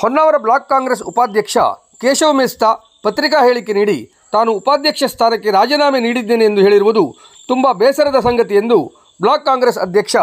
Honnavar block Congress ಉಪಾಧ್ಯಕ್ಷ ಕೇಶವ ಮೇಸ್ತಾ ಪತ್ರಿಕಾ ಹೇಳಿಕೆ ನೀಡಿ, ತಾನು ಉಪಾಧ್ಯಕ್ಷ ಸ್ಥಾನಕ್ಕೆ ರಾಜೀನಾಮೆ ನೀಡಿದ್ದೇನೆ ಎಂದು ಹೇಳಿರುವುದು ತುಂಬ ಬೇಸರದ ಸಂಗತಿ ಎಂದು ಬ್ಲಾಕ್ ಕಾಂಗ್ರೆಸ್ ಅಧ್ಯಕ್ಷ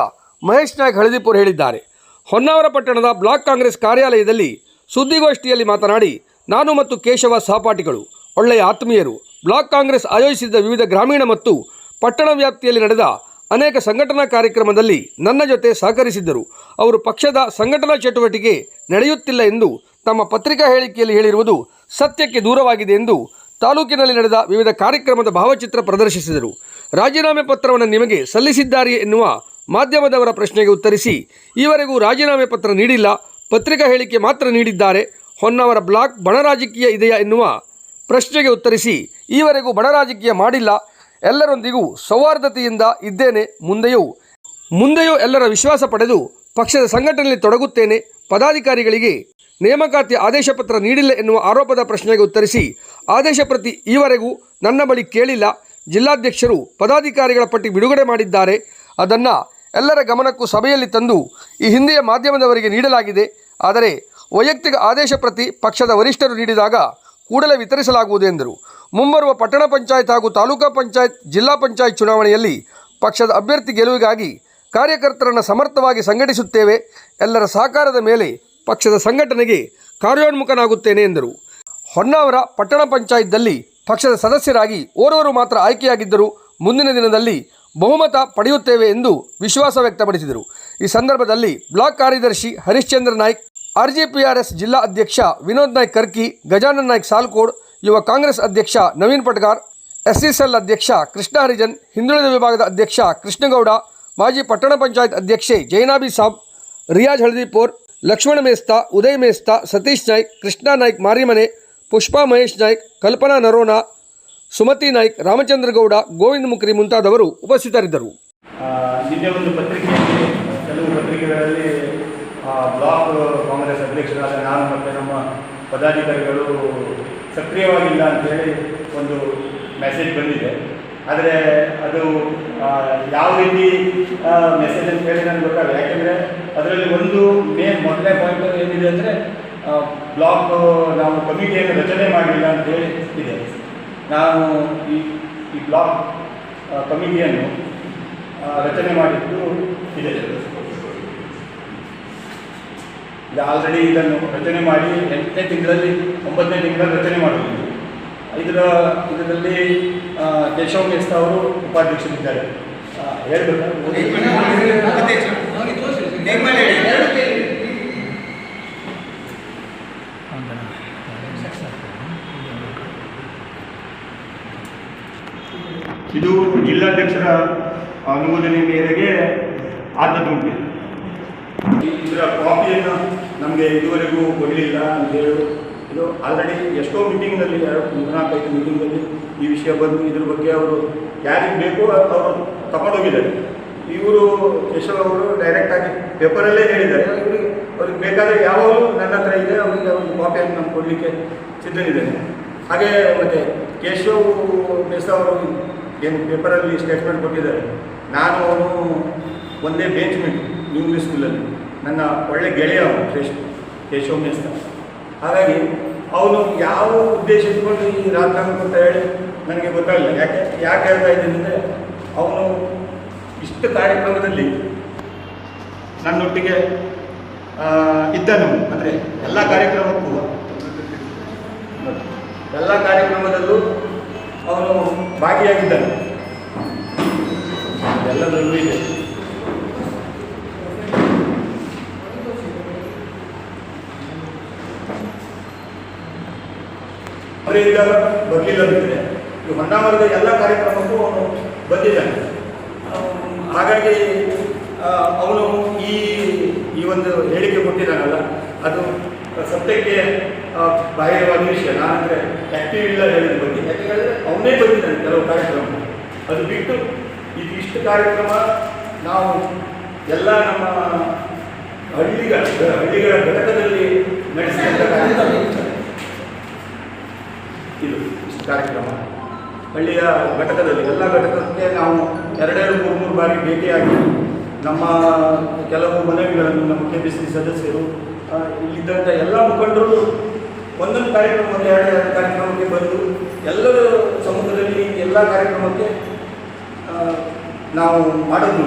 ಮಹೇಶ್ ನಾಯ್ಕ್ ಹಳದಿಪುರ್ ಹೇಳಿದ್ದಾರೆ. ಹೊನ್ನಾವರ ಪಟ್ಟಣದ ಬ್ಲಾಕ್ ಕಾಂಗ್ರೆಸ್ ಕಾರ್ಯಾಲಯದಲ್ಲಿ ಸುದ್ದಿಗೋಷ್ಠಿಯಲ್ಲಿ ಮಾತನಾಡಿ, ನಾನು ಮತ್ತು ಕೇಶವ ಸಹಪಾಠಿಗಳು, ಒಳ್ಳೆಯ ಆತ್ಮೀಯರು. ಬ್ಲಾಕ್ ಕಾಂಗ್ರೆಸ್ ಆಯೋಜಿಸಿದ್ದ ವಿವಿಧ ಗ್ರಾಮೀಣ ಮತ್ತು ಪಟ್ಟಣ ವ್ಯಾಪ್ತಿಯಲ್ಲಿ ನಡೆದ ಅನೇಕ ಸಂಘಟನಾ ಕಾರ್ಯಕ್ರಮದಲ್ಲಿ ನನ್ನ ಜೊತೆ ಸಹಕರಿಸಿದ್ದರು. ಅವರು ಪಕ್ಷದ ಸಂಘಟನಾ ಚಟುವಟಿಕೆ ನಡೆಯುತ್ತಿಲ್ಲ ಎಂದು ತಮ್ಮ ಪತ್ರಿಕಾ ಹೇಳಿಕೆಯಲ್ಲಿ ಹೇಳಿರುವುದು ಸತ್ಯಕ್ಕೆ ದೂರವಾಗಿದೆ ಎಂದು ತಾಲೂಕಿನಲ್ಲಿ ನಡೆದ ವಿವಿಧ ಕಾರ್ಯಕ್ರಮದ ಭಾವಚಿತ್ರ ಪ್ರದರ್ಶಿಸಿದರು. ರಾಜೀನಾಮೆ ಪತ್ರವನ್ನು ನಿಮಗೆ ಸಲ್ಲಿಸಿದ್ದಾರೆಯೇ ಎನ್ನುವ ಮಾಧ್ಯಮದವರ ಪ್ರಶ್ನೆಗೆ ಉತ್ತರಿಸಿ, ಈವರೆಗೂ ರಾಜೀನಾಮೆ ಪತ್ರ ನೀಡಿಲ್ಲ, ಪತ್ರಿಕಾ ಹೇಳಿಕೆ ಮಾತ್ರ ನೀಡಿದ್ದಾರೆ, ಹೊನ್ನಾವರ ಬ್ಲಾಕ್ ಬಣ ರಾಜಕೀಯ ಇದೆಯಾ ಎನ್ನುವ ಪ್ರಶ್ನೆಗೆ ಉತ್ತರಿಸಿ, ಈವರೆಗೂ ಬಣ ರಾಜಕೀಯ ಮಾಡಿಲ್ಲ ಎಲ್ಲರೊಂದಿಗೂ ಸೌಹಾರ್ದತೆಯಿಂದ ಇದ್ದೇನೆ, ಮುಂದೆಯೂ. ಮುಂದೆಯೂ ಎಲ್ಲರ ವಿಶ್ವಾಸ ಪಡೆದು ಪಕ್ಷದ ಸಂಘಟನೆಯಲ್ಲಿ ತೊಡಗುತ್ತೇನೆ. ಪದಾಧಿಕಾರಿಗಳಿಗೆ ನೇಮಕಾತಿ ಆದೇಶ ಪತ್ರ ನೀಡಿಲ್ಲ ಎನ್ನುವ ಆರೋಪದ ಪ್ರಶ್ನೆಗೆ ಉತ್ತರಿಸಿ, ಆದೇಶ ಪ್ರತಿ ಈವರೆಗೂ ನನ್ನ ಬಳಿ ಕೇಳಿಲ್ಲ. ಜಿಲ್ಲಾಧ್ಯಕ್ಷರು ಪದಾಧಿಕಾರಿಗಳ ಪಟ್ಟಿ ಬಿಡುಗಡೆ ಮಾಡಿದ್ದಾರೆ. ಅದನ್ನು ಎಲ್ಲರ ಗಮನಕ್ಕೂ ಸಭೆಯಲ್ಲಿ ತಂದು ಈ ಹಿಂದೆಯ ಮಾಧ್ಯಮದವರಿಗೆ ನೀಡಲಾಗಿದೆ. ಆದರೆ ವೈಯಕ್ತಿಕ ಆದೇಶ ಪ್ರತಿ ಪಕ್ಷದ ವರಿಷ್ಠರು ನೀಡಿದಾಗ ಕೂಡಲೇ ವಿತರಿಸಲಾಗುವುದು ಎಂದರು. ಮುಂಬರುವ ಪಟ್ಟಣ ಪಂಚಾಯತ್ ಹಾಗೂ ತಾಲೂಕಾ ಪಂಚಾಯತ್, ಜಿಲ್ಲಾ ಪಂಚಾಯತ್ ಚುನಾವಣೆಯಲ್ಲಿ ಪಕ್ಷದ ಅಭ್ಯರ್ಥಿ ಗೆಲುವಿಗಾಗಿ ಕಾರ್ಯಕರ್ತರನ್ನು ಸಮರ್ಥವಾಗಿ ಸಂಘಟಿಸುತ್ತೇವೆ. ಎಲ್ಲರ ಸಹಕಾರದ ಮೇಲೆ ಪಕ್ಷದ ಸಂಘಟನೆಗೆ ಕಾರ್ಯೋನ್ಮುಖನಾಗುತ್ತೇನೆ ಎಂದರು. ಹೊನ್ನಾವರ ಪಟ್ಟಣ ಪಂಚಾಯತ್ದಲ್ಲಿ ಪಕ್ಷದ ಸದಸ್ಯರಾಗಿ ಓರ್ವರು ಮಾತ್ರ ಆಯ್ಕೆಯಾಗಿದ್ದರು ಮುಂದಿನ ದಿನದಲ್ಲಿ ಬಹುಮತ ಪಡೆಯುತ್ತೇವೆ ಎಂದು ವಿಶ್ವಾಸ ವ್ಯಕ್ತಪಡಿಸಿದರು. ಈ ಸಂದರ್ಭದಲ್ಲಿ ಬ್ಲಾಕ್ ಕಾರ್ಯದರ್ಶಿ ಹರಿಶ್ಚಂದ್ರ ನಾಯ್ಕ್ ಆರ್ಜಿಪಿಆರ್ಎಸ್ ಜಿಲ್ಲಾ ಅಧ್ಯಕ್ಷ ವಿನೋದ್ ನಾಯ್ಕ್ ಕರ್ಕಿ, ಗಜಾನನ್ ನಾಯ್ಕ್ ಸಾಲ್ಕೋಡ್, ಯುವ ಕಾಂಗ್ರೆಸ್ ಅಧ್ಯಕ್ಷ ನವೀನ್ ಪಟ್ಗಾರ್ ಎಸ್ಇಸ್ಎಲ್ ಅಧ್ಯಕ್ಷ ಕೃಷ್ಣ ಹರಿಜನ್, ಹಿಂದುಳಿದ ವಿಭಾಗದ ಅಧ್ಯಕ್ಷ ಕೃಷ್ಣಗೌಡ, ಮಾಜಿ ಪಟ್ಟಣ ಪಂಚಾಯತ್ ಅಧ್ಯಕ್ಷೆ ಜೈನಾಬಿ ಸಾಬ್, ರಿಯಾಜ್ ಹಳದಿಪೋರ್, ಲಕ್ಷ್ಮಣ ಮೇಸ್ತಾ, ಉದಯ್ ಮೇಸ್ತಾ, ಸತೀಶ್ ನಾಯ್ಕ್, ಕೃಷ್ಣ ನಾಯ್ಕ್ ಮಾರಿಮನೆ, ಪುಷ್ಪಾ ಮಹೇಶ್ ನಾಯ್ಕ್, ಕಲ್ಪನಾ ನರೋನಾ ಸುಮತಿ ನಾಯ್ಕ್, ರಾಮಚಂದ್ರ ಗೌಡ, ಗೋವಿಂದ ಮುಕ್ರಿ ಮುಂತಾದವರು ಉಪಸ್ಥಿತರಿದ್ದರು. ಪತ್ರಿಕೆಗಳಲ್ಲಿ ಬ್ಲಾಕ್ ಕಾಂಗ್ರೆಸ್ ಅಧ್ಯಕ್ಷರಾದ ನಾನು ಮತ್ತು ನಮ್ಮ ಪದಾಧಿಕಾರಿಗಳು ಸಕ್ರಿಯವಾಗಿಲ್ಲ ಅಂತೇಳಿ ಒಂದು ಮೆಸೇಜ್ ಬಂದಿದೆ. ಆದರೆ ಅದು ಯಾವ ರೀತಿ ಮೆಸೇಜ್ ಅಂತ ಹೇಳಿ ನನಗೆ ಗೊತ್ತಾಗಲ್ಲ ಯಾಕೆಂದರೆ ಅದರಲ್ಲಿ ಒಂದು ಮೇನ್ ಮೊದಲನೇ ಪಾಯಿಂಟ್ ಏನಿದೆ ಅಂದರೆ ಬ್ಲಾಕ್ ನಾವು ಕಮಿಟಿಯನ್ನು ರಚನೆ ಮಾಡಿಲ್ಲ ಅಂತೇಳಿ ಇದೆ. ನಾನು ಈ ಈ ಬ್ಲಾಕ್ ಕಮಿಟಿಯನ್ನು ರಚನೆ ಮಾಡಿದ್ದು ಇದೆ. ಇದು ಆಲ್ರೆಡಿ ಇದನ್ನು ರಚನೆ ಮಾಡಿ ಎಂಟನೇ ತಿಂಗಳಲ್ಲಿ ಒಂಬತ್ತನೇ ತಿಂಗಳಲ್ಲಿ ರಚನೆ ಮಾಡಬಹುದು ಇದರ ಇದರಲ್ಲಿ ಕೇಶವ ಮೇಸ್ತಾ ಅವರು ಉಪಾಧ್ಯಕ್ಷರಿದ್ದಾರೆ. ಹೇಳ್ಬೇಕಾ? ಇದು ಜಿಲ್ಲಾಧ್ಯಕ್ಷರ ಅನುಮೋದನೆ ಮೇರೆಗೆ ಆದದ್ದುಂಟು ಇದರ ಕಾಪಿಯನ್ನು ನಮಗೆ ಇದುವರೆಗೂ ಕೊಡಲಿಲ್ಲ ಅಂತ ಹೇಳಿ. ಇದು ಆಲ್ರೆಡಿ ಎಷ್ಟೋ ಮೀಟಿಂಗ್ನಲ್ಲಿ ಎರಡು ಮೂರ್ನಾಲ್ಕೈದು ಮೀಟಿಂಗಲ್ಲಿ ಈ ವಿಷಯ ಬಂದು ಇದ್ರ ಬಗ್ಗೆ ಅವರು ಯಾರಿಗೆ ಬೇಕೋ ಅವರು ತಗೊಂಡೋಗಿದ್ದಾರೆ. ಇವರು ಕೇಶವ್ ಅವರು ಡೈರೆಕ್ಟಾಗಿ ಪೇಪರಲ್ಲೇ ಹೇಳಿದ್ದಾರೆ. ಇವರಿಗೆ ಅವ್ರಿಗೆ ಬೇಕಾದರೆ ಯಾವಾಗಲೂ ನನ್ನ ಹತ್ರ ಇದೆ, ಅವರಿಗೆ ಒಂದು ಕಾಪಿಯನ್ನು ನಾನು ಕೊಡಲಿಕ್ಕೆ ಸಿದ್ಧನಿದ್ದೇನೆ ಹಾಗೆ ಮತ್ತು ಕೇಶವ್ ಮೇಸ ಅವರು ಏನು ಪೇಪರಲ್ಲಿ ಸ್ಟೇಟ್ಮೆಂಟ್ ಕೊಟ್ಟಿದ್ದಾರೆ. ನಾನು ಅವನು ಒಂದೇ ಬೇಚ್ಮೆಂಟ್ ನ್ಯೂ ಸ್ಕೂಲಲ್ಲಿ. ನನ್ನ ಒಳ್ಳೆ ಗೆಳೆಯ ಅವನು ಶ್ರೇಷ್ಠ, ಕೇಶವ್ ಮೇಸ್ತ. ಹಾಗಾಗಿ ಅವನು ಯಾವ ಉದ್ದೇಶ ಇಟ್ಕೊಂಡು ಈ ರಾಜಕಾರಣ ಅಂತ ಹೇಳಿ ನನಗೆ ಗೊತ್ತಾಗಲಿಲ್ಲ. ಯಾಕೆ ಯಾಕೆ ಹೇಳ್ತಾ ಇದ್ದೀನಿ ಅಂದರೆ ಅವನು ಇಷ್ಟು ಕಾರ್ಯಕ್ರಮದಲ್ಲಿ ನನ್ನೊಟ್ಟಿಗೆ ಇದ್ದನು. ಅಂದರೆ ಎಲ್ಲ ಕಾರ್ಯಕ್ರಮಕ್ಕೂ. ಎಲ್ಲ ಕಾರ್ಯಕ್ರಮದಲ್ಲೂ ಅವನು ಭಾಗಿಯಾಗಿದ್ದನು. ಎಲ್ಲದರಲ್ಲೂ ಇದೆ. ಅವರಿಂದ ಬರಲಿಲ್ಲ ಬಿಟ್ಟರೆ ಈ ಹೊನ್ನಾವರದ ಎಲ್ಲ ಕಾರ್ಯಕ್ರಮಕ್ಕೂ ಅವನು ಬಂದಿದ್ದಾನೆ. ಹಾಗಾಗಿ ಅವನು ಈ ಈ ಒಂದು ಹೇಳಿಕೆ ಕೊಟ್ಟಿದ್ದಾನಲ್ಲ, ಅದು ಸತ್ಯಕ್ಕೆ ಬಾಹಿರವಾದ ವಿಷಯ. ನಾನಂದರೆ ಆ್ಯಕ್ಟಿವ್ ಇಲ್ಲ ಹೇಳಿದ ಬಗ್ಗೆ. ಯಾಕೆ ಹೇಳಿದ್ರೆ ಅವನೇ ಬಂದಿದ್ದಾನೆ ಕೆಲವು ಕಾರ್ಯಕ್ರಮ. ಅದು ಬಿಟ್ಟು ಇದು ಇಷ್ಟು ಕಾರ್ಯಕ್ರಮ ನಾವು ಎಲ್ಲ ನಮ್ಮ ಹಳ್ಳಿಗಳ ಹಳ್ಳಿಗಳ ಘಟಕದಲ್ಲಿ ನಡೆಸಿದಂಥ ಕಾರ್ಯಕ್ರಮ. ಇದು ಕಾರ್ಯಕ್ರಮ. ಹಳ್ಳಿಯ ಘಟಕದಲ್ಲಿ ಎಲ್ಲ ಘಟಕಕ್ಕೆ ನಾವು ಎರಡೆರಡು ಮೂರು ಮೂರು ಬಾರಿ ಭೇಟಿಯಾಗಿ ನಮ್ಮ ಕೆಲವು ಮನವಿಗಳನ್ನು ನಮ್ಮ ಕೆ ಪಿ ಸಿ ಸದಸ್ಯರು ಇಲ್ಲಿದ್ದಂಥ ಎಲ್ಲ ಮುಖಂಡರು ಒಂದೊಂದು ಕಾರ್ಯಕ್ರಮ, ಒಂದು ಎರಡು ಎರಡು ಕಾರ್ಯಕ್ರಮಕ್ಕೆ ಬಂದು ಎಲ್ಲರೂ ಸಮುದ್ರದಲ್ಲಿ ಎಲ್ಲ ಕಾರ್ಯಕ್ರಮಕ್ಕೆ ನಾವು ಮಾಡೋದು.